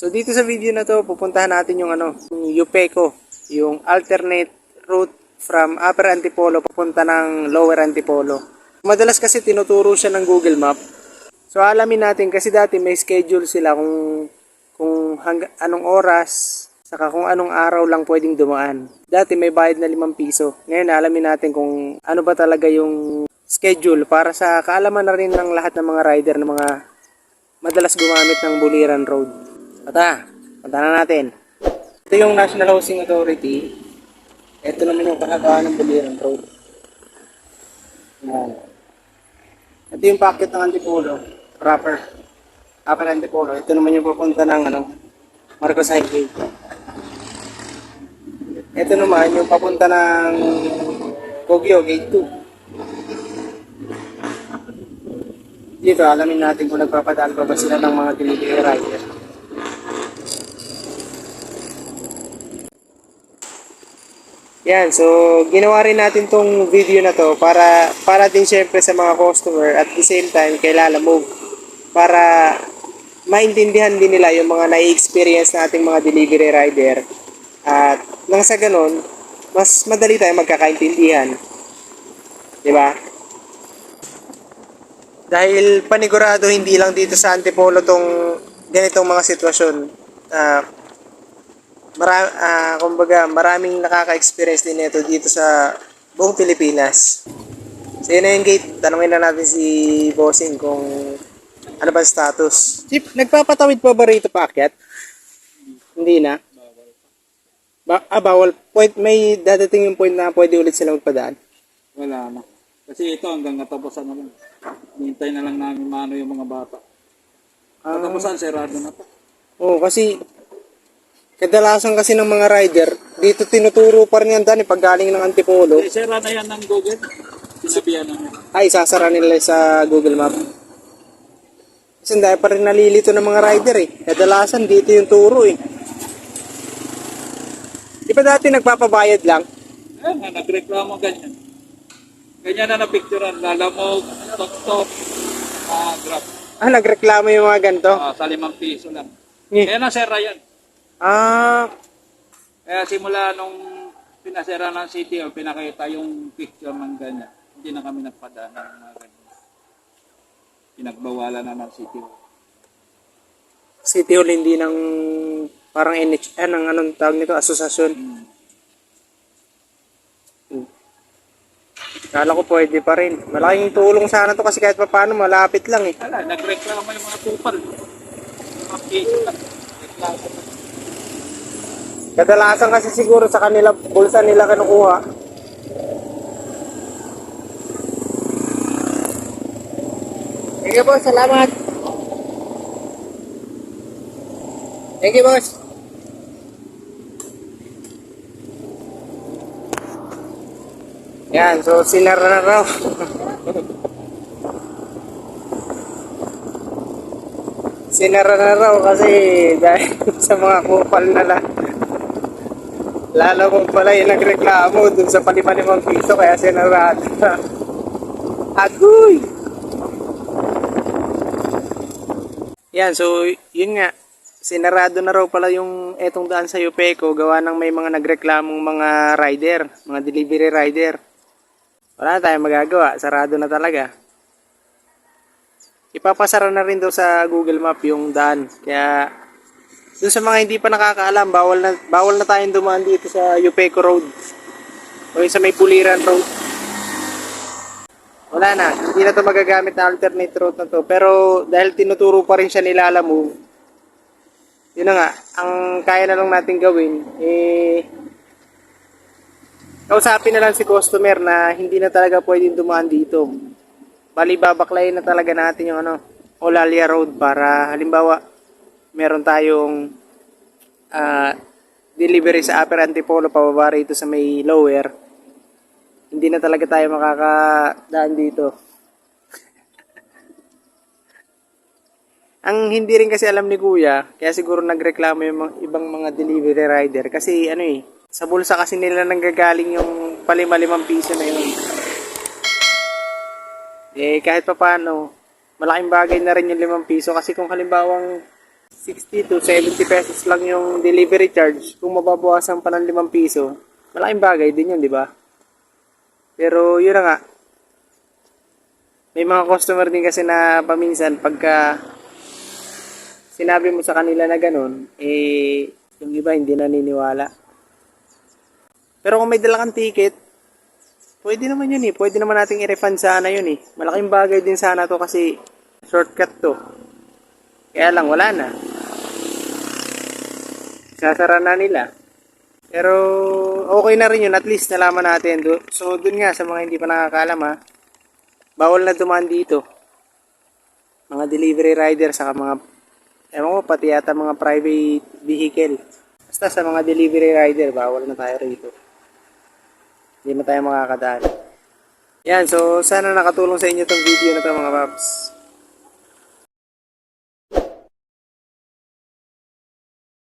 So dito sa video na to, pupuntahan natin yung ano, yung Yupeco, yung alternate route from Upper Antipolo papunta ng Lower Antipolo. Madalas kasi tinuturo siya ng Google Map. So alamin natin kasi dati may schedule sila kung kung hangga, anong oras saka kung anong araw lang pwedeng dumaan. Dati may bayad na 5 piso. Ngayon alamin natin kung ano ba talaga yung schedule para sa kaalaman na rin ng lahat ng mga rider ng mga madalas gumamit ng Buliran Road. Pata, punta na natin. Ito yung National Housing Authority. Ito naman yung kahaba ng Buliran Road. Yan. Ito yung packet ng Antipolo. Proper. Upper Antipolo. Ito naman yung papunta ng ano, Marcos Highway. Ito naman yung papunta ng Kogyo, Gate 2. Dito, alamin natin kung nagpapadaan pa ba sila ng mga delivery rider. Yan, so ginawa rin natin tong video na to para para din syempre sa mga customer at the same time kay Lala Move para maintindihan din nila yung mga nai-experience nating mga delivery rider at nang sa ganun mas madali tayo magkakaintindihan. 'Di ba? Dahil panigurado hindi lang dito sa Antipolo tong ganitong mga sitwasyon. Ah, mara, ah, kumbaga, maraming nakaka-experience din nito dito sa buong Pilipinas. So yun na yung gate. Tanungin na natin si Bossing kung ano ba status. Chip, nagpapatawid pa ba rito paakyat? Hindi na. Ba ah, bawal. Point, may dadating yung point na pwede ulit sila magpadaan. Wala na. Kasi ito hanggang katapusan na lang. Hintay na lang namin mano yung mga bata. Ah. Katapusan, serado na to. Oo, kasi kadalasan kasi ng mga rider, dito tinuturo pa rin yan dani pag galing ng Antipolo. Eh, sera na yan ng Google. Sinabihan na ay sasara nila sa Google Map. Kasi dahil pa rin nalilito ng mga rider eh. Kadalasan dito yung turo eh. Di ba dati nagpapabayad lang? Eh, nga, nagreklamo ganyan. Ganyan na napicturean. Lalamog, tok-tok, ah, grab. Ah, nagreklamo yung mga ganito. Ah, sa limang piso lang. Eh. Kaya nasera yan. Ah, Kaya simula nung pinasera ng city o pinakita yung picture ng ganyan, hindi na kami nagpadaan ng mga ganyan. Pinagbawalan na ng city hall. City Hall hindi ng parang NH, eh, ng anong tawag nito, asosasyon. Hmm. Kala ko pwede pa rin. Malaking tulong sana to kasi kahit pa paano malapit lang eh. Wala, nagreklamo yung mga kupal. Mga. Kadalasan kasi siguro sa kanila, bulsa nila kinukuha. Sige boss, salamat. Thank you boss. Yan, so sinara na raw. Sinara na raw kasi dahil sa mga kupal na lang. Lalo kung pala yung nagreklamo dun sa palimalimang piso kaya sinarado na. Agoy! Yan, so yun nga. Sinarado na raw pala yung etong daan sa Yupeco gawa ng may mga nagreklamong mga rider, mga delivery rider. Wala na tayong magagawa, sarado na talaga. Ipapasara na rin daw sa Google Map yung daan. Kaya doon sa mga hindi pa nakakaalam, bawal na bawal na tayong dumaan dito sa Yupeco Road. O sa may Puliran Road. Wala na, hindi na to magagamit na alternate route na to. Pero dahil tinuturo pa rin siya ni Lala Move, yun na nga, ang kaya na lang natin gawin, eh, kausapin na lang si customer na hindi na talaga pwedeng dumaan dito. Bali, babaklayin na talaga natin yung ano, Olalia Road para halimbawa, meron tayong ah, delivery sa Upper Antipolo pababa rito sa may lower. Hindi na talaga tayo makakadaan dito. Ang hindi rin kasi alam ni Kuya, kaya siguro nagreklamo yung mga, ibang mga delivery rider kasi ano eh, sa bulsa kasi nila nanggagaling yung palima-limang piso na yun. Eh kahit pa paano, malaking bagay na rin yung limang piso kasi kung halimbawang 60 to 70 pesos lang yung delivery charge. Kung mababawasan pa ng 5 piso, malaking bagay din yun, di ba? Pero yun na nga. May mga customer din kasi na paminsan pagka sinabi mo sa kanila na ganun, eh, yung iba hindi naniniwala. Pero kung may dala kang ticket, pwede naman yun eh. Pwede naman nating i-refund sana yun eh. Malaking bagay din sana to kasi shortcut to. Kaya lang, wala na. Sasara na nila. Pero, okay na rin yun. At least, nalaman natin. Do- So, dun nga, sa mga hindi pa nakakalam ha, bawal na dumaan dito. Mga delivery rider, saka mga, ewan ko, pati yata mga private vehicle. Basta sa mga delivery rider, bawal na tayo rito. Hindi na tayo makakadaan. Yan, so sana nakatulong sa inyo tong video na to mga paps.